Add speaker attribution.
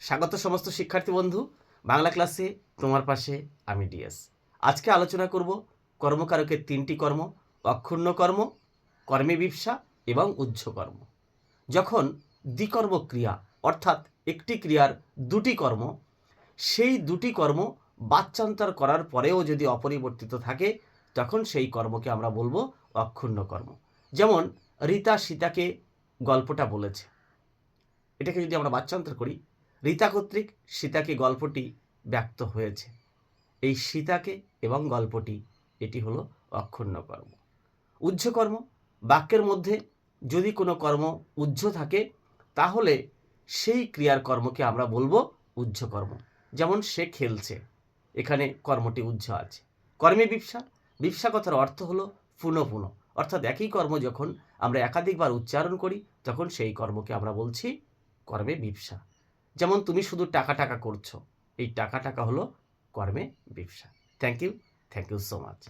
Speaker 1: স্বাগত সমস্ত শিক্ষার্থী বন্ধু। বাংলা ক্লাসে তোমার পাশে আমি ডিএস। আজকে আলোচনা করব কর্মকারকের তিনটি কর্ম, অক্ষুণ্ণ কর্ম, কর্মে বিপসা এবং উজ্জ কর্ম। যখন দ্বিকর্ম ক্রিয়া অর্থাৎ একটি ক্রিয়ার দুটি কর্ম, সেই দুটি কর্ম বাচ্চান্তর করার পরেও যদি অপরিবর্তিত থাকে, তখন সেই কর্মকে আমরা বলব অক্ষুণ্ণ কর্ম। যেমন রীতা সীতাকে গল্পটা বলেছে। এটাকে যদি আমরা বাচ্চান্তর করি রীতা কর্তৃক সীতাকে গল্পটি ব্যক্ত হয়েছে। এই সীতাকে এবং গল্পটি, এটি হলো অক্ষুণ্ণ কর্ম। উজ্জ কর্ম বাক্যের মধ্যে যদি কোনো কর্ম উজ্জ থাকে, তাহলে সেই ক্রিয়ার কর্মকে আমরা বলব উজ্জ কর্ম যেমন সে খেলছে, এখানে কর্মটি উজ্জ আছে। কর্মে বিপসা বিপসা কথার অর্থ হলো পুনঃ পুনঃ অর্থাৎ একই কর্ম যখন আমরা একাধিকবার উচ্চারণ করি, তখন সেই কর্মকে আমরা বলছি কর্মে বিপসা যেমন তুমি শুধু টাকা টাকা করছ, এই টাকা টাকা হলো কর্মে ব্যবসা। Thank you thank you so much